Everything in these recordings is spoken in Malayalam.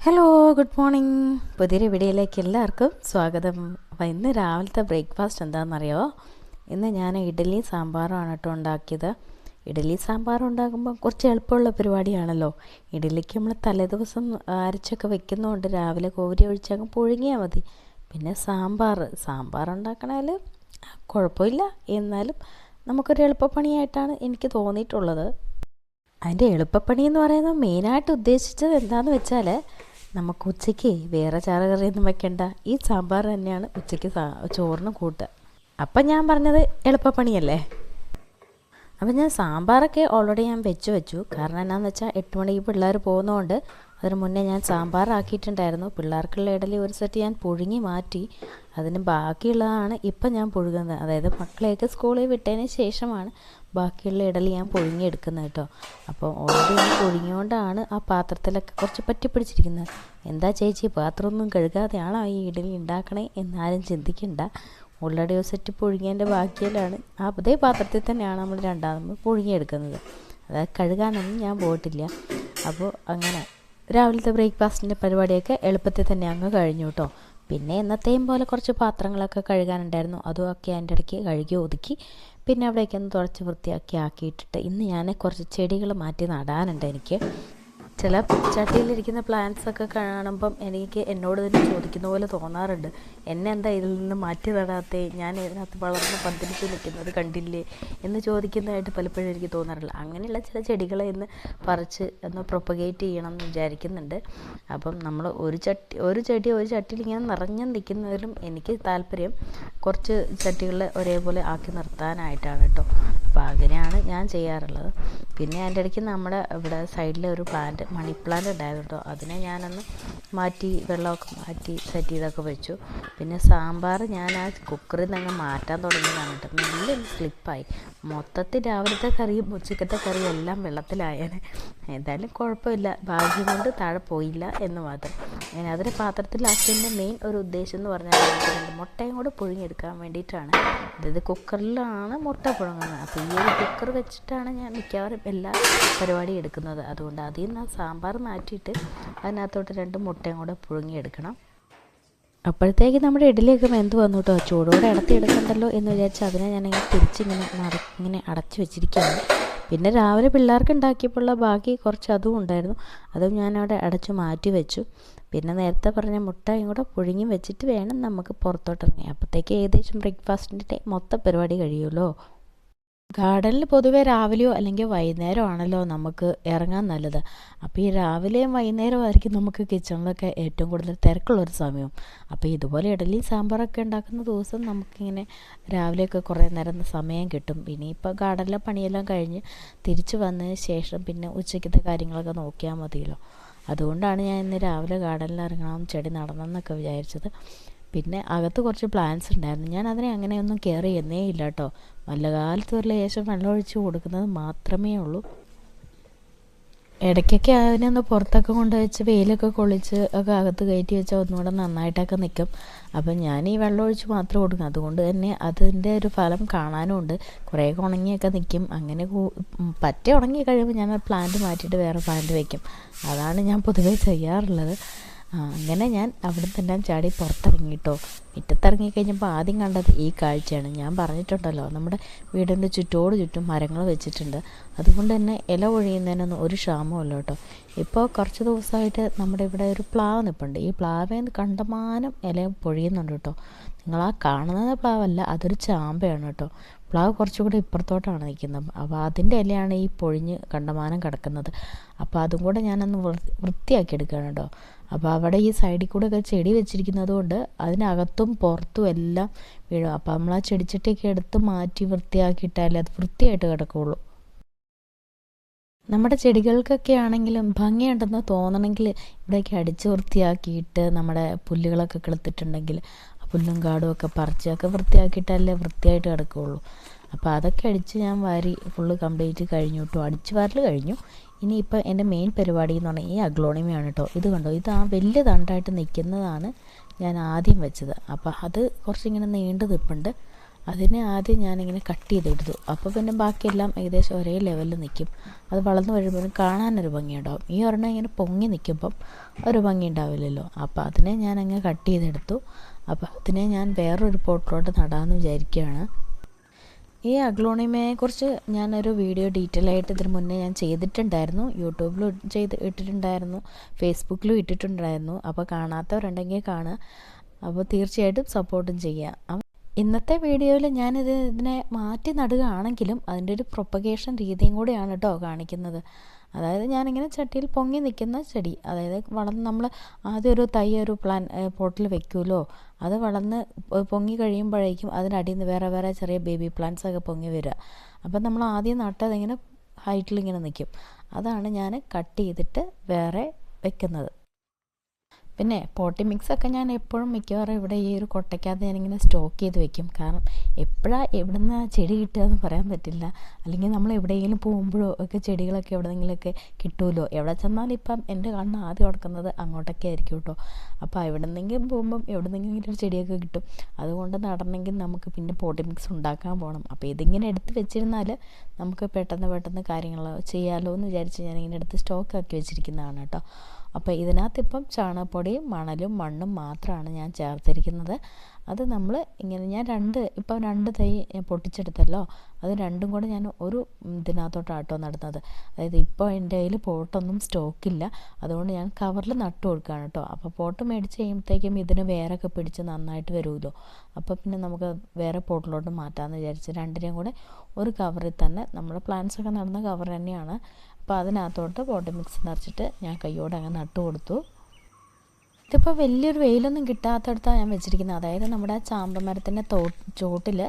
ഹലോ ഗുഡ് മോർണിംഗ് പുതിയൊരു വീഡിയോയിലേക്ക് എല്ലാവർക്കും സ്വാഗതം. അപ്പോൾ ഇന്ന് രാവിലത്തെ ബ്രേക്ക്ഫാസ്റ്റ് എന്താണെന്നറിയോ ഇന്ന് ഞാൻ ഇഡലി സാമ്പാറുമാണ് കേട്ടോ ഉണ്ടാക്കിയത്. ഇഡലി സാമ്പാർ ഉണ്ടാക്കുമ്പോൾ കുറച്ച് എളുപ്പമുള്ള പരിപാടിയാണല്ലോ. ഇഡലിക്ക് നമ്മൾ തലേദിവസം അരച്ചൊക്കെ വെക്കുന്നതുകൊണ്ട് രാവിലെ കോരി ഒഴിച്ചങ്ങ് പുഴുങ്ങിയാൽ മതി. പിന്നെ സാമ്പാർ. സാമ്പാർ ഉണ്ടാക്കണേൽ കുഴപ്പമില്ല. എന്നാലും നമുക്കൊരു എളുപ്പപ്പണിയായിട്ടാണ് എനിക്ക് തോന്നിയിട്ടുള്ളത്. അതിന്റെ എളുപ്പപ്പണി എന്ന് പറയുന്നത് മെയിനായിട്ട് ഉദ്ദേശിച്ചത് എന്താണെന്ന് വെച്ചാൽ നമുക്ക് ഉച്ചയ്ക്ക് വേറെ ചാറ് കറിയൊന്നും വെക്കണ്ട. ഈ സാമ്പാർ തന്നെയാണ് ഉച്ചയ്ക്ക് ചോറിന് കൂട്ടുക. അപ്പം ഞാൻ പറഞ്ഞത് എളുപ്പപ്പണിയല്ലേ? അപ്പം ഞാൻ സാമ്പാറൊക്കെ ഓൾറെഡി ഞാൻ വെച്ച് വെച്ചു. കാരണം എന്നാന്ന് വെച്ചാൽ എട്ട് മണിക്ക് പിള്ളേർ പോകുന്നതുകൊണ്ട് അതിന് മുന്നേ ഞാൻ സാമ്പാർ ആക്കിയിട്ടുണ്ടായിരുന്നു. പിള്ളേർക്കുള്ള ഇടയിൽ ഒരു സെറ്റ് ഞാൻ പുഴുങ്ങി മാറ്റി. അതിന് ബാക്കിയുള്ളതാണ് ഇപ്പം ഞാൻ പുഴുകുന്നത് അതായത് മക്കളെയൊക്കെ സ്കൂളിൽ വിട്ടതിന് ശേഷമാണ്. ബാക്കിയുള്ള ഇഡലി ഞാൻ പുഴുങ്ങിയെടുക്കുന്നത് കേട്ടോ. അപ്പോൾ ഓൾറെഡി ഞാൻ പുഴുങ്ങിയോണ്ടാണ് ആ പാത്രത്തിലൊക്കെ കുറച്ച് പറ്റി പിടിച്ചിരിക്കുന്നത് എന്താ ചേച്ചി പാത്രമൊന്നും കഴുകാതെയാണോ ഈ ഇഡലി ഉണ്ടാക്കണേ എന്നാരും ചിന്തിക്കണ്ട. ഓൾറെഡി ഒരു സെറ്റ് പുഴുങ്ങിയതിന്റെ ബാക്കിയിലാണ്. ആ അതേ പാത്രത്തിൽ തന്നെയാണ് നമ്മൾ രണ്ടാമത് പുഴുങ്ങിയെടുക്കുന്നത്. അതായത് കഴുകാനൊന്നും ഞാൻ പോയിട്ടില്ല. അപ്പോൾ അങ്ങനെ രാവിലത്തെ ബ്രേക്ക്ഫാസ്റ്റിന്റെ പരിപാടിയൊക്കെ എളുപ്പത്തിൽ തന്നെ അങ്ങ് കഴിഞ്ഞു കേട്ടോ. പിന്നെ എന്നത്തെയും പോലെ കുറച്ച് പാത്രങ്ങളൊക്കെ കഴുകാനുണ്ടായിരുന്നു. അതുമൊക്കെ അതിന്റെ ഇടയ്ക്ക് കഴുകി ഒതുക്കി. പിന്നെ അവിടേക്കൊന്ന് തുടച്ച് വൃത്തിയാക്കി ആക്കിയിട്ടിട്ട് ഇന്ന് ഞാൻ കുറച്ച് ചെടികൾ മാറ്റി നടാനുണ്ട് എനിക്ക്. ചില ചട്ടിയിലിരിക്കുന്ന പ്ലാന്റ്സ് ഒക്കെ കാണുമ്പം എനിക്ക് എന്നോട് തന്നെ ചോദിക്കുന്ന പോലെ തോന്നാറുണ്ട്. എന്നെ എന്താ ഇതിൽ നിന്ന് മാറ്റി നടാത്തേ? ഞാൻ ഇതിനകത്ത് വളർന്ന് പന്തലിച്ച് നിൽക്കുന്നത് കണ്ടില്ലേ? എന്ന് ചോദിക്കുന്നതായിട്ട് പലപ്പോഴും എനിക്ക് തോന്നാറില്ല. അങ്ങനെയുള്ള ചില ചെടികളെ ഇന്ന് പറിച്ച് ഒന്ന് പ്രൊപ്പഗേറ്റ് ചെയ്യണം എന്ന് വിചാരിക്കുന്നുണ്ട്. അപ്പം നമ്മൾ ഒരു ചട്ടി ഒരു ചെടി ഒരു ചട്ടിയിൽ ഇങ്ങനെ നിറഞ്ഞു നിൽക്കുന്നതിലും എനിക്ക് താല്പര്യം കുറച്ച് ചട്ടികളെ ഒരേപോലെ ആക്കി നിർത്താനായിട്ടാണ് കേട്ടോ. അപ്പോൾ അങ്ങനെയാണ് ഞാൻ ചെയ്യാറുള്ളത്. പിന്നെ അതിന്റെ ഇടയ്ക്ക് നമ്മുടെ ഇവിടെ സൈഡിൽ ഒരു പ്ലാന്റ് മണി പ്ലാന്റ് ഉണ്ടായിരുന്നു അതിനെ ഞാനൊന്ന് മാറ്റി വെള്ളമൊക്കെ മാറ്റി സെറ്റ് ചെയ്തൊക്കെ വെച്ചു. പിന്നെ സാമ്പാർ ഞാൻ ആ കുക്കറിൽ നിന്ന് മാറ്റാൻ തുടങ്ങിയതാണ് കേട്ടോ നല്ല സ്ലിപ്പായി മൊത്തത്തിൽ രാവിലത്തെ കറിയും ഉച്ചക്കത്തെ കറിയും എല്ലാം വെള്ളത്തിലായേനെ. എന്തായാലും കുഴപ്പമില്ല. ഭാഗ്യം കൊണ്ട് താഴെ പോയില്ല എന്ന് മാത്രം. ഞാൻ അതിന്റെ പാത്രത്തിലാക്കിയതിന്റെ മെയിൻ ഒരു ഉദ്ദേശം എന്ന് പറഞ്ഞാൽ രണ്ട് മുട്ടയും കൂടെ പുഴുങ്ങിയെടുക്കാൻ വേണ്ടിയിട്ടാണ്. അതായത് കുക്കറിലാണ് മുട്ട പുഴങ്ങുന്നത്. അപ്പോൾ ഈ ഒരു കുക്കർ വെച്ചിട്ടാണ് ഞാൻ മിക്കവാറും എല്ലാ പരിപാടിയും എടുക്കുന്നത്. അതുകൊണ്ട് അതിൽ നിന്ന് സാമ്പാർ മാറ്റിയിട്ട് അതിനകത്തോട്ട് രണ്ട് മുട്ടയും കൂടെ പുഴുങ്ങിയെടുക്കണം. അപ്പോഴത്തേക്ക് നമ്മുടെ ഇഡലിയൊക്കെ വെന്ത് വന്നു കേട്ടോ ചൂടോടെ അടത്തി എടുക്കണ്ടല്ലോ എന്ന് വിചാരിച്ച് അതിനെ ഞാനിങ്ങനെ തിരിച്ചിങ്ങനെ ഇങ്ങനെ അടച്ചു വെച്ചിരിക്കുകയാണ്. പിന്നെ രാവിലെ പിള്ളേർക്ക് ഉണ്ടാക്കിയപ്പോഴുള്ള ബാക്കി കുറച്ച് അതും ഉണ്ടായിരുന്നു. അതും ഞാനവിടെ അടച്ചു മാറ്റി വെച്ചു. പിന്നെ നേരത്തെ പറഞ്ഞ മുട്ടയും കൂടെ പുഴുങ്ങി വെച്ചിട്ട് വേണം നമുക്ക് പുറത്തോട്ട് ഇറങ്ങി അപ്പോഴത്തേക്ക് ഏകദേശം ബ്രേക്ക്ഫാസ്റ്റിന്റെ മൊത്ത പരിപാടി കഴിയുമല്ലോ? ഗാർഡനിൽ പൊതുവേ രാവിലെയോ അല്ലെങ്കിൽ വൈകുന്നേരമോ ആണല്ലോ നമുക്ക് ഇറങ്ങാൻ നല്ലത്. അപ്പോൾ ഈ രാവിലെയും വൈകുന്നേരവും ആയിരിക്കും നമുക്ക് കിച്ചണിലൊക്കെ ഏറ്റവും കൂടുതൽ തിരക്കുള്ളൊരു സമയം അപ്പോൾ ഇതുപോലെ ഇഡലി സാമ്പാറൊക്കെ ഉണ്ടാക്കുന്ന ദിവസം നമുക്കിങ്ങനെ രാവിലെയൊക്കെ കുറേ നേരം സമയം കിട്ടും. പിന്നെ ഇപ്പോൾ ഗാർഡനിലെ പണിയെല്ലാം കഴിഞ്ഞ് തിരിച്ചു വന്നതിന് ശേഷം പിന്നെ ഉച്ചയ്ക്കത്തെ കാര്യങ്ങളൊക്കെ നോക്കിയാൽ മതിയല്ലോ. അതുകൊണ്ടാണ് ഞാൻ ഇന്ന് രാവിലെ ഗാർഡനിൽ ഇറങ്ങണം ചെടി നടണമെന്നൊക്കെ വിചാരിച്ചത്. പിന്നെ അകത്ത് കുറച്ച് പ്ലാന്റ്സ് ഉണ്ടായിരുന്നു. ഞാൻ അതിനെ അങ്ങനെയൊന്നും കെയർ ചെയ്യുന്നേ ഇല്ല കേട്ടോ നല്ല കാലത്ത് ഒരു ലേശം വെള്ളം ഒഴിച്ച് കൊടുക്കുന്നത് മാത്രമേ ഉള്ളൂ. ഇടയ്ക്കൊക്കെ അതിനെ ഒന്ന് പുറത്തൊക്കെ കൊണ്ടുവച്ച് വെയിലൊക്കെ കൊള്ളിച്ച് ഒക്കെ അകത്ത് കയറ്റി വെച്ചാൽ ഒന്നുകൂടെ നന്നായിട്ടൊക്കെ നിൽക്കും അപ്പം ഞാൻ ഈ വെള്ളം ഒഴിച്ച് മാത്രം കൊടുക്കും. അതുകൊണ്ട് തന്നെ അതിന്റെ ഒരു ഫലം കാണാനും ഉണ്ട്. കുറേയൊക്കെ ഉണങ്ങിയൊക്കെ നിൽക്കും അങ്ങനെ പറ്റ ഉണങ്ങി കഴിയുമ്പോൾ ഞാൻ പ്ലാന്റ് മാറ്റിയിട്ട് വേറെ പ്ലാന്റ് വയ്ക്കും അതാണ് ഞാൻ പൊതുവേ ചെയ്യാറുള്ളത്. അങ്ങനെ ഞാൻ അവിടെ തന്നെ ചാടി പുറത്തിറങ്ങി കേട്ടോ മുറ്റത്തിറങ്ങി കഴിഞ്ഞപ്പോൾ ആദ്യം കണ്ടത് ഈ കാഴ്ചയാണ്. ഞാൻ പറഞ്ഞിട്ടുണ്ടല്ലോ നമ്മുടെ വീടിന്റെ ചുറ്റോട് ചുറ്റും മരങ്ങൾ വെച്ചിട്ടുണ്ട്. അതുകൊണ്ട് തന്നെ ഇല ഒഴിയുന്നതിനൊന്നും ഒരു ക്ഷാമമല്ല കേട്ടോ. ഇപ്പോൾ കുറച്ച് ദിവസമായിട്ട് നമ്മുടെ ഇവിടെ ഒരു പ്ലാവ് നിൽപ്പുണ്ട് ഈ പ്ലാവേ കണ്ടമാനം ഇല പൊഴിയുന്നുണ്ട് കേട്ടോ. നിങ്ങൾ ആ കാണുന്നത് പ്ലാവല്ല അതൊരു ചാമ്പയാണ് കേട്ടോ. പ്ലാവ് കുറച്ചുകൂടി ഇപ്പുറത്തോട്ടാണ് നിൽക്കുന്നത്. അപ്പോൾ അതിന്റെ ഇലയാണ് ഈ പൊഴിഞ്ഞ് കണ്ടമാനം കിടക്കുന്നത്. അപ്പോൾ അതും കൂടെ ഞാനൊന്ന് വൃത്തിയാക്കി എടുക്കുകയാണ് കേട്ടോ. അപ്പോൾ അവിടെ ഈ സൈഡിൽ കൂടെ ഒക്കെ ചെടി വെച്ചിരിക്കുന്നത് കൊണ്ട് അതിനകത്തും പുറത്തും എല്ലാം വീഴും. അപ്പോൾ നമ്മൾ ആ ചെടിച്ചട്ടിയൊക്കെ എടുത്ത് മാറ്റി വൃത്തിയാക്കിയിട്ടാലേ അത് വൃത്തിയായിട്ട് കിടക്കുകയുള്ളൂ. നമ്മുടെ ചെടികൾക്കൊക്കെ ആണെങ്കിലും ഭംഗിയുണ്ടെന്ന് തോന്നണമെങ്കിൽ ഇവിടെയൊക്കെ അടിച്ച് വൃത്തിയാക്കിയിട്ട് നമ്മുടെ പുല്ലുകളൊക്കെ കിളുത്തിട്ടുണ്ടെങ്കിൽ പുല്ലും കാടും ഒക്കെ പറിച്ചൊക്കെ വൃത്തിയാക്കിയിട്ടല്ലേ വൃത്തിയായിട്ട് കിടക്കുകയുള്ളൂ അപ്പോൾ അതൊക്കെ അടിച്ച് ഞാൻ വാരി ഫുള്ള് കംപ്ലീറ്റ് കഴിഞ്ഞു കേട്ടോ അടിച്ച് വാരൽ കഴിഞ്ഞു. ഇനിയിപ്പോൾ എന്റെ മെയിൻ പരിപാടി എന്ന് പറഞ്ഞാൽ ഈ അഗ്ലോണിമയാണ് കേട്ടോ ഇത് കണ്ടോ? ഇത് ആ വലിയ തണ്ടായിട്ട് നിൽക്കുന്നതാണ് ഞാൻ ആദ്യം വെച്ചത്. അപ്പോൾ അത് കുറച്ചിങ്ങനെ നീണ്ടു നിൽപ്പുണ്ട് അതിനെ ആദ്യം ഞാനിങ്ങനെ കട്ട് ചെയ്തെടുത്തു അപ്പോൾ പിന്നെ ബാക്കിയെല്ലാം ഏകദേശം ഒരേ ലെവലിൽ നിൽക്കും അത് വളർന്നു വരുമ്പോഴും കാണാനൊരു ഭംഗിയുണ്ടാവും. ഈ ഒരെണ്ണം ഇങ്ങനെ പൊങ്ങി നിൽക്കുമ്പം ഒരു ഭംഗി ഉണ്ടാവില്ലല്ലോ. അപ്പോൾ അതിനെ ഞാനങ്ങ് കട്ട് ചെയ്തെടുത്തു. അപ്പോൾ അതിനെ ഞാൻ വേറൊരു പോട്ടിലോട്ട് നടാമെന്ന് വിചാരിക്കുകയാണ് ഈ അഗ്ലോണിമയെക്കുറിച്ച് ഞാനൊരു വീഡിയോ ഡീറ്റെയിൽ ആയിട്ട് ഇതിന് മുന്നേ ഞാൻ ചെയ്തിട്ടുണ്ടായിരുന്നു. യൂട്യൂബിലും ചെയ്ത് ഇട്ടിട്ടുണ്ടായിരുന്നു. ഫേസ്ബുക്കിലും ഇട്ടിട്ടുണ്ടായിരുന്നു. അപ്പോൾ കാണാത്തവരുണ്ടെങ്കിൽ കാണുക. അപ്പോൾ തീർച്ചയായിട്ടും സപ്പോർട്ടും ചെയ്യുക ഇന്നത്തെ വീഡിയോയിൽ ഞാനിത് ഇതിനെ മാറ്റി നടുകയാണെങ്കിലും അതിന്റെ ഒരു പ്രൊപ്പഗേഷൻ രീതിയും കൂടെയാണ് കേട്ടോ കാണിക്കുന്നത്. അതായത് ഞാനിങ്ങനെ ചട്ടിയിൽ പൊങ്ങി നിൽക്കുന്ന ചെടി അതായത് വളർന്ന് നമ്മൾ ആദ്യം ഒരു തൈ ഒരു പ്ലാൻ പോട്ടിൽ വെക്കുമല്ലോ അത് വളർന്ന് പൊങ്ങി കഴിയുമ്പോഴേക്കും അതിനടിയിൽ നിന്ന് വേറെ വേറെ ചെറിയ ബേബി പ്ലാന്റ്സ് ഒക്കെ പൊങ്ങി വരിക. അപ്പം നമ്മൾ ആദ്യം നട്ടതിങ്ങനെ ഹൈറ്റിൽ ഇങ്ങനെ നിൽക്കും. അതാണ് ഞാൻ കട്ട് ചെയ്തിട്ട് വേറെ വെക്കുന്നത്. പിന്നെ പോട്ടി മിക്സൊക്കെ ഞാൻ എപ്പോഴും മിക്കവാറും ഇവിടെ ഈ ഒരു കൊട്ടയ്ക്കകത്ത് ഞാനിങ്ങനെ സ്റ്റോക്ക് ചെയ്ത് വെക്കും. കാരണം എപ്പോഴാണ് എവിടെ നിന്ന് ചെടി കിട്ടുക എന്ന് പറയാൻ പറ്റില്ല. അല്ലെങ്കിൽ നമ്മൾ എവിടെയെങ്കിലും പോകുമ്പോഴോ ഒക്കെ ചെടികളൊക്കെ എവിടെയെങ്കിലുമൊക്കെ കിട്ടുമല്ലോ എവിടെ ചെന്നാലും ഇപ്പം എന്റെ കണ്ണ് ആദ്യം കൊടുക്കുന്നത് അങ്ങോട്ടൊക്കെ ആയിരിക്കും കേട്ടോ. അപ്പോൾ എവിടെ നിന്നെങ്കിലും പോകുമ്പം എവിടെ നിന്നെങ്കിലും ഒരു ചെടിയൊക്കെ കിട്ടും. അതുകൊണ്ട് നടണമെങ്കിൽ നമുക്ക് പിന്നെ പോട്ടി മിക്സ് ഉണ്ടാക്കാൻ പോകണം. അപ്പോൾ ഇതിങ്ങനെ എടുത്ത് വെച്ചിരുന്നാൽ നമുക്ക് പെട്ടെന്ന് പെട്ടെന്ന് കാര്യങ്ങൾ ചെയ്യാമല്ലോ എന്ന് വിചാരിച്ച് ഞാനിങ്ങനെ എടുത്ത് സ്റ്റോക്ക് ആക്കി വെച്ചിരിക്കുന്നതാണ് കേട്ടോ. അപ്പോൾ ഇതിനകത്ത് ഇപ്പം ചാണകപ്പൊടിയും മണലും മണ്ണും മാത്രമാണ് ഞാൻ ചേർത്തിരിക്കുന്നത്. അത് നമ്മൾ ഇങ്ങനെ ഞാൻ രണ്ട് ഇപ്പം രണ്ട് തൈ പൊട്ടിച്ചെടുത്തല്ലോ. അത് രണ്ടും കൂടെ ഞാൻ ഒരു ഇതിനകത്തോട്ടാട്ടോ നടുന്നത്. അതായത് ഇപ്പോൾ എന്റെ കയ്യിൽ പോട്ടൊന്നും സ്റ്റോക്കില്ല. അതുകൊണ്ട് ഞാൻ കവറിൽ നട്ടു കൊടുക്കുകയാണ് കേട്ടോ. അപ്പോൾ പോട്ട് മേടിച്ച് കഴിയുമ്പോഴത്തേക്കും ഇതിന് വേരൊക്കെ പിടിച്ച് നന്നായിട്ട് വരുമല്ലോ. അപ്പോൾ പിന്നെ നമുക്ക് വേറെ പോട്ടിലോട്ട് മാറ്റാമെന്ന് വിചാരിച്ച് രണ്ടിനെയും കൂടെ ഒരു കവറിൽ തന്നെ നമ്മുടെ പ്ലാന്റ്സൊക്കെ നടന്ന കവർ തന്നെയാണ്. അപ്പോൾ അതിനകത്തോട്ട് പോട്ട് മിക്സ് നിറച്ചിട്ട് ഞാൻ കൈയോടെ അങ്ങ് നട്ടു കൊടുത്തു. ഇതിപ്പോൾ വലിയൊരു വെയിലൊന്നും കിട്ടാത്തടത്താണ് ഞാൻ വെച്ചിരിക്കുന്നത്. അതായത് നമ്മുടെ ചാമ്പ മരത്തിന്റെ തോ ചോട്ടിൽ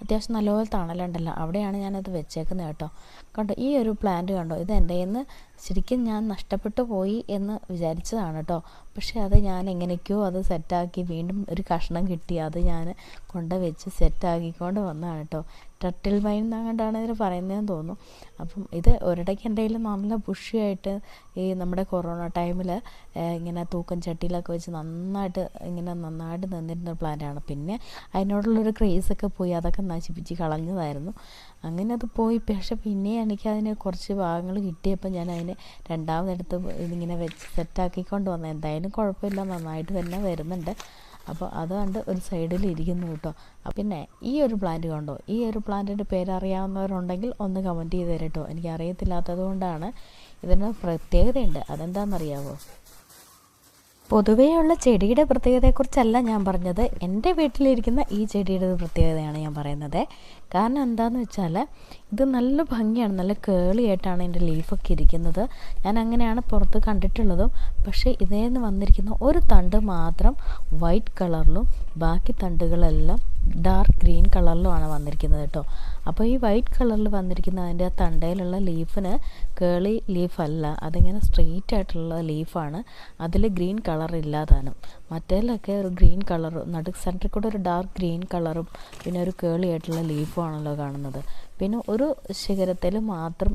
അത്യാവശ്യം നല്ലപോലെ തണലുണ്ടല്ലോ. അവിടെയാണ് ഞാനത് വെച്ചേക്കുന്നത് കേട്ടോ. കണ്ടോ ഈ ഒരു പ്ലാന്റ് കണ്ടോ ഇത് എന്റെ നിന്ന് ശരിക്കും ഞാൻ നഷ്ടപ്പെട്ടു പോയി എന്ന് വിചാരിച്ചതാണ് കേട്ടോ. പക്ഷേ അത് ഞാൻ എങ്ങനെയൊക്കെയോ അത് സെറ്റാക്കി വീണ്ടും ഒരു കഷ്ണം കിട്ടി. അത് ഞാൻ കൊണ്ട് വെച്ച് സെറ്റാക്കിക്കൊണ്ട് വന്നതാണ് കേട്ടോ. ടട്ടിൽ വൈൻ എന്നാണ്ടാണ് ഇതിന് പറയുന്നതെന്ന് തോന്നുന്നു. അപ്പം ഇത് ഒരിടയ്ക്ക് എന്റെ കയ്യിൽ നല്ല ബുഷിയായിട്ട് ഈ നമ്മുടെ കൊറോണ ടൈമിൽ ഇങ്ങനെ തൂക്കം ചട്ടിയിലൊക്കെ വെച്ച് നന്നായിട്ട് ഇങ്ങനെ നന്നായിട്ട് നിന്നിരുന്ന പ്ലാന്റാണ് പിന്നെ അതിനോടുള്ളൊരു ക്രേസൊക്കെ പോയി. അതൊക്കെ നശിപ്പിച്ച് കളഞ്ഞതായിരുന്നു. അങ്ങനെ അത് പോയി. പക്ഷെ പിന്നെ എനിക്ക് അതിന് കുറച്ച് ഭാഗങ്ങൾ കിട്ടിയപ്പോൾ ഞാൻ അതിനെ രണ്ടാമതെടുത്ത് ഇതിങ്ങനെ വെച്ച് സെറ്റാക്കിക്കൊണ്ട് വന്നത് എന്തായാലും കുഴപ്പമില്ല. നന്നായിട്ട് തന്നെ വരുന്നുണ്ട്. അപ്പോൾ അത് കണ്ട് ഒരു സൈഡിൽ ഇരിക്കുന്നു കേട്ടോ. പിന്നെ ഈ ഒരു പ്ലാന്റ് കണ്ടോ? ഈ ഒരു പ്ലാന്റിന്റെ പേരറിയാവുന്നവരുണ്ടെങ്കിൽ ഒന്ന് കമന്റ് ചെയ്ത് തരട്ടോ. എനിക്ക് അറിയത്തില്ലാത്തത് കൊണ്ടാണ് ഇതിന് പ്രത്യേകതയുണ്ട്. അതെന്താണെന്നറിയാമോ പൊതുവേയുള്ള ചെടിയുടെ പ്രത്യേകതയെക്കുറിച്ചല്ല ഞാൻ പറഞ്ഞത്. എന്റെ വീട്ടിലിരിക്കുന്ന ഈ ചെടിയുടെ പ്രത്യേകതയാണ് ഞാൻ പറയുന്നത്. കാരണം എന്താണെന്ന് വെച്ചാൽ ഇത് നല്ല ഭംഗിയാണ് നല്ല കേളിയായിട്ടാണ് എന്റെ ലീഫൊക്കെ ഇരിക്കുന്നത്. ഞാൻ അങ്ങനെയാണ് പുറത്ത് കണ്ടിട്ടുള്ളതും. പക്ഷേ ഇതേന്ന് വന്നിരിക്കുന്ന ഒരു തണ്ട് മാത്രം വൈറ്റ് കളറിലും ബാക്കി തണ്ടുകളെല്ലാം ഡാർക്ക് ഗ്രീൻ കളറിലുമാണ് വന്നിരിക്കുന്നത് കേട്ടോ. അപ്പോൾ ഈ വൈറ്റ് കളറിൽ വന്നിരിക്കുന്ന അതിന്റെ ആ തണ്ടയിലുള്ള ലീഫിന് കേളി ലീഫല്ല അതിങ്ങനെ സ്ട്രെയിറ്റ് ആയിട്ടുള്ള ലീഫാണ് അതിൽ ഗ്രീൻ കളർ ഇല്ലാതാനും. മറ്റേലൊക്കെ ഒരു ഗ്രീൻ കളറും നടു സെന്ററിൽ കൂടെ ഒരു ഡാർക്ക് ഗ്രീൻ കളറും പിന്നെ ഒരു കേളി ആയിട്ടുള്ള ലീഫും ആണല്ലോ കാണുന്നത്. പിന്നെ ഒരു ശിഖരത്തിൽ മാത്രം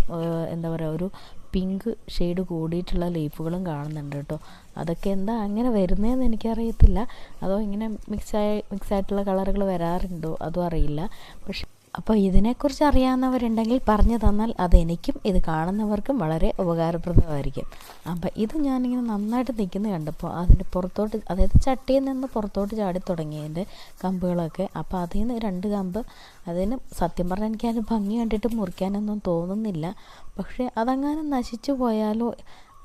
എന്താ പറയുക ഒരു പിങ്ക് ഷെയ്ഡ് കൂടിയിട്ടുള്ള ലീഫുകളും കാണുന്നുണ്ട് കേട്ടോ. അതൊക്കെ എന്താ അങ്ങനെ വരുന്നതെന്ന് എനിക്കറിയത്തില്ല. അതോ ഇങ്ങനെ മിക്സായി മിക്സായിട്ടുള്ള കളറുകൾ വരാറുണ്ടോ? അതും അറിയില്ല. പക്ഷെ അപ്പോൾ ഇതിനെക്കുറിച്ച് അറിയാവുന്നവരുണ്ടെങ്കിൽ പറഞ്ഞു തന്നാൽ അതെനിക്കും ഇത് കാണുന്നവർക്കും വളരെ ഉപകാരപ്രദമായിരിക്കും. അപ്പം ഇത് ഞാനിങ്ങനെ നന്നായിട്ട് നിൽക്കുന്ന കണ്ടപ്പോൾ അതിന്റെ പുറത്തോട്ട് അതായത് ചട്ടിയിൽ നിന്ന് പുറത്തോട്ട് ചാടി തുടങ്ങിയതിന്റെ കമ്പുകളൊക്കെ അപ്പോൾ അതിൽ നിന്ന് രണ്ട് കമ്പ് അതിന് സത്യം പറഞ്ഞാൽ എനിക്ക് അതിന് ഭംഗി കണ്ടിട്ട് മുറിക്കാനൊന്നും തോന്നുന്നില്ല. പക്ഷേ അതങ്ങനെ നശിച്ചു പോയാലോ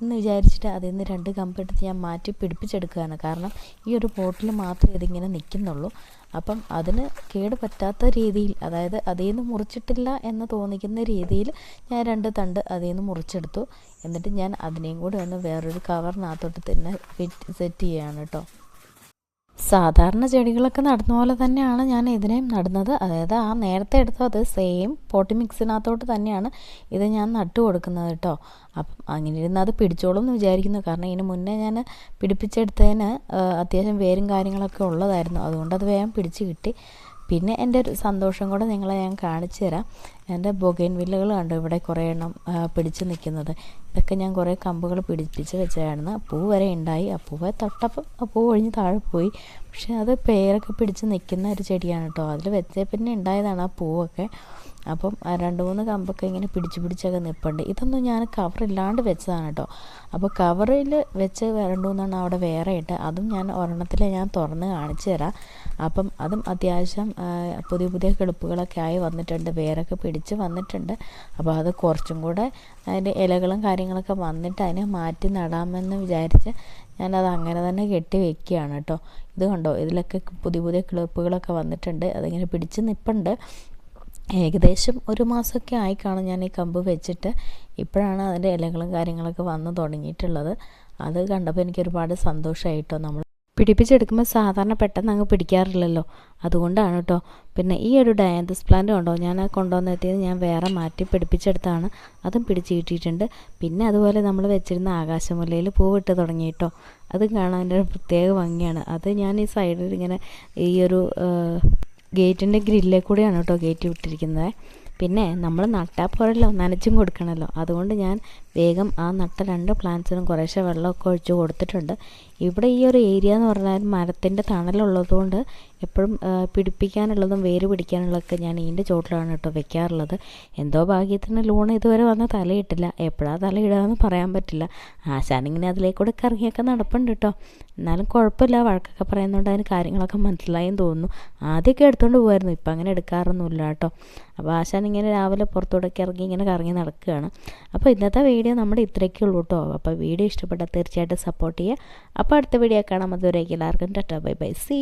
എന്ന് വിചാരിച്ചിട്ട് അതിൽ നിന്ന് രണ്ട് കമ്പെടുത്ത് ഞാൻ മാറ്റി പിടിപ്പിച്ചെടുക്കുകയാണ്. കാരണം ഈ ഒരു പോട്ടിൽ മാത്രമേ ഇതിങ്ങനെ നിൽക്കുന്നുള്ളൂ. അപ്പം അതിന് കേട് പറ്റാത്ത രീതിയിൽ അതായത് അതിൽ നിന്ന് മുറിച്ചിട്ടില്ല എന്ന് തോന്നിക്കുന്ന രീതിയിൽ ഞാൻ രണ്ട് തണ്ട് അതിൽ നിന്ന് മുറിച്ചെടുത്തു. എന്നിട്ട് ഞാൻ അതിനെയും കൂടി ഒന്ന് വേറൊരു കവറിനകത്തോട്ട് തന്നെ സെറ്റ് ചെയ്യുകയാണ് കേട്ടോ. സാധാരണ ചെടികളൊക്കെ നടുന്ന പോലെ തന്നെയാണ് ഞാൻ ഇതിനെയും നടുന്നത്. അതായത് ആ നേരത്തെ എടുത്തത് സെയിം പോട്ടി മിക്സിനകത്തോട്ട് തന്നെയാണ് ഇത് ഞാൻ നട്ടു കൊടുക്കുന്നത് കേട്ടോ അപ്പം അങ്ങനെ ഇരുന്ന് അത് പിടിച്ചോളും എന്ന് വിചാരിക്കുന്നു. കാരണം ഇതിന് മുന്നേ ഞാൻ പിടിപ്പിച്ചെടുത്തതിന് അത്യാവശ്യം വേരും കാര്യങ്ങളൊക്കെ ഉള്ളതായിരുന്നു. അതുകൊണ്ട് അത് വേഗം പിടിച്ച് കിട്ടി. പിന്നെ എന്റെ ഒരു സന്തോഷം കൂടെ നിങ്ങളെ ഞാൻ കാണിച്ചു തരാം. എന്റെ ബൊഗൈൻ കണ്ടു? ഇവിടെ കുറേ എണ്ണം പിടിച്ച് നിൽക്കുന്നത്. ഇതൊക്കെ ഞാൻ കുറേ കമ്പുകൾ പിടിപ്പിച്ച് വെച്ചായിരുന്നു പൂ വരെ ഉണ്ടായി. ആ പൂവെ തൊട്ടപ്പം ആ പൂ ഒഴിഞ്ഞ് താഴെ പോയി. പക്ഷേ അത് പേരൊക്കെ പിടിച്ച് നിൽക്കുന്ന ഒരു ചെടിയാണ് കേട്ടോ. അതിൽ വെച്ചേ പിന്നെ ഉണ്ടായതാണ് ആ പൂവൊക്കെ. അപ്പം രണ്ട് മൂന്ന് കമ്പൊക്കെ ഇങ്ങനെ പിടിച്ച് പിടിച്ചൊക്കെ നിൽപ്പുണ്ട് ഇതൊന്നും ഞാൻ കവറില്ലാണ്ട് വെച്ചതാണ് കേട്ടോ അപ്പോൾ കവറിൽ വെച്ച് രണ്ട് മൂന്നെണ്ണം അവിടെ വേറെ ഇട്ട് അതും ഞാൻ ഒരെണ്ണത്തിൽ ഞാൻ തുറന്ന് കാണിച്ചു തരാം. അപ്പം അതും അത്യാവശ്യം പുതിയ പുതിയ കിളിപ്പുകളൊക്കെ ആയി വന്നിട്ടുണ്ട്. വേരൊക്കെ പിടിച്ച് വന്നിട്ടുണ്ട്. അപ്പോൾ അത് കുറച്ചും കൂടെ അതിന്റെ ഇലകളും കാര്യങ്ങളൊക്കെ വന്നിട്ട് അതിനെ മാറ്റി നടാമെന്ന് വിചാരിച്ച് ഞാനത് അങ്ങനെ തന്നെ കെട്ടി വെക്കുകയാണ് കേട്ടോ ഇത് കണ്ടോ? ഇതിലൊക്കെ പുതിയ പുതിയ കിളിപ്പുകളൊക്കെ വന്നിട്ടുണ്ട്. അതിങ്ങനെ പിടിച്ച് നിൽപ്പുണ്ട് ഏകദേശം ഒരു മാസമൊക്കെ ആയി കാണും ഞാൻ ഈ കമ്പ് വെച്ചിട്ട്. ഇപ്പോഴാണ് അതിന്റെ ഇലകളും കാര്യങ്ങളൊക്കെ വന്ന് തുടങ്ങിയിട്ടുള്ളത്. അത് കണ്ടപ്പോൾ എനിക്ക് ഒരുപാട് സന്തോഷമായിട്ടോ നമ്മൾ പിടിപ്പിച്ചെടുക്കുമ്പോൾ സാധാരണ പെട്ടെന്ന് അങ്ങ് പിടിക്കാറില്ലല്ലോ. അതുകൊണ്ടാണ് കേട്ടോ. പിന്നെ ഈ ഒരു ഡയാന്തസ് പ്ലാന്റ് ഉണ്ടോ? ഞാൻ ആ കൊണ്ടുവന്നെത്തിയത് ഞാൻ വേറെ മാറ്റി പിടിപ്പിച്ചെടുത്താണ്. അതും പിടിച്ച് കിട്ടിയിട്ടുണ്ട്. പിന്നെ അതുപോലെ നമ്മൾ വെച്ചിരുന്ന ആകാശമുല്ലയിൽ പൂവിട്ട് തുടങ്ങി കേട്ടോ. അതും കാണാൻ ഒരു പ്രത്യേക ഭംഗിയാണ്. അത് ഞാൻ ഈ സൈഡിൽ ഇങ്ങനെ ഈ ഒരു ഗേറ്റിന്റെ ഗ്രില്ലിൽ കൂടെയാണ് കേട്ടോ ഗേറ്റ് വിട്ടിരിക്കുന്നത്. പിന്നെ നമ്മൾ നട്ടാൽ പോരല്ലോ നനച്ചും കൊടുക്കണമല്ലോ അതുകൊണ്ട് ഞാൻ വേഗം ആ നട്ട രണ്ട് പ്ലാന്റ്സിനും കുറേശ്ശെ വെള്ളമൊക്കെ ഒഴിച്ച് കൊടുത്തിട്ടുണ്ട്. ഇവിടെ ഈ ഒരു ഏരിയ എന്ന് പറഞ്ഞാൽ മരത്തിന്റെ തണലുള്ളതുകൊണ്ട് എപ്പോഴും പിടിപ്പിക്കാനുള്ളതും വേര് പിടിക്കാനുള്ളതൊക്കെ ഞാൻ ഇതിന്റെ ചോട്ടിലാണ് കേട്ടോ വെക്കാറുള്ളത്. എന്തോ ഭാഗ്യത്തിന് ലൂൺ ഇതുവരെ വന്ന് തലയിട്ടില്ല. എപ്പോഴാണ് തലയിടുകയെന്ന് പറയാൻ പറ്റില്ല. ആശാനിങ്ങനെ അതിലേക്കൂടെ കറങ്ങിയൊക്കെ നടപ്പുണ്ട് കേട്ടോ. എന്നാലും കുഴപ്പമില്ല. വഴക്കൊക്കെ പറയുന്നതുകൊണ്ട് അതിന് കാര്യങ്ങളൊക്കെ മനസ്സിലായെന്ന് തോന്നുന്നു. ആദ്യമൊക്കെ എടുത്തുകൊണ്ട് പോകുമായിരുന്നു ഇപ്പം അങ്ങനെ എടുക്കാറൊന്നുമില്ല കേട്ടോ. അപ്പോൾ ആശാൻ ഇങ്ങനെ രാവിലെ പുറത്തോടൊക്കെ ഇറങ്ങി ഇങ്ങനെ കറങ്ങി നടക്കുകയാണ്. അപ്പോൾ ഇന്നത്തെ വീഡിയോ നമ്മുടെ ഇത്രയൊക്കെ ഉള്ളൂ കേട്ടോ. അപ്പോൾ വീഡിയോ ഇഷ്ടപ്പെട്ടാൽ തീർച്ചയായിട്ടും സപ്പോർട്ട് ചെയ്യുക. അപ്പോൾ അടുത്ത വീഡിയോ കാണാം. അതുവരേക്കും എല്ലാവർക്കും. ടാറ്റാ. Bye bye. സി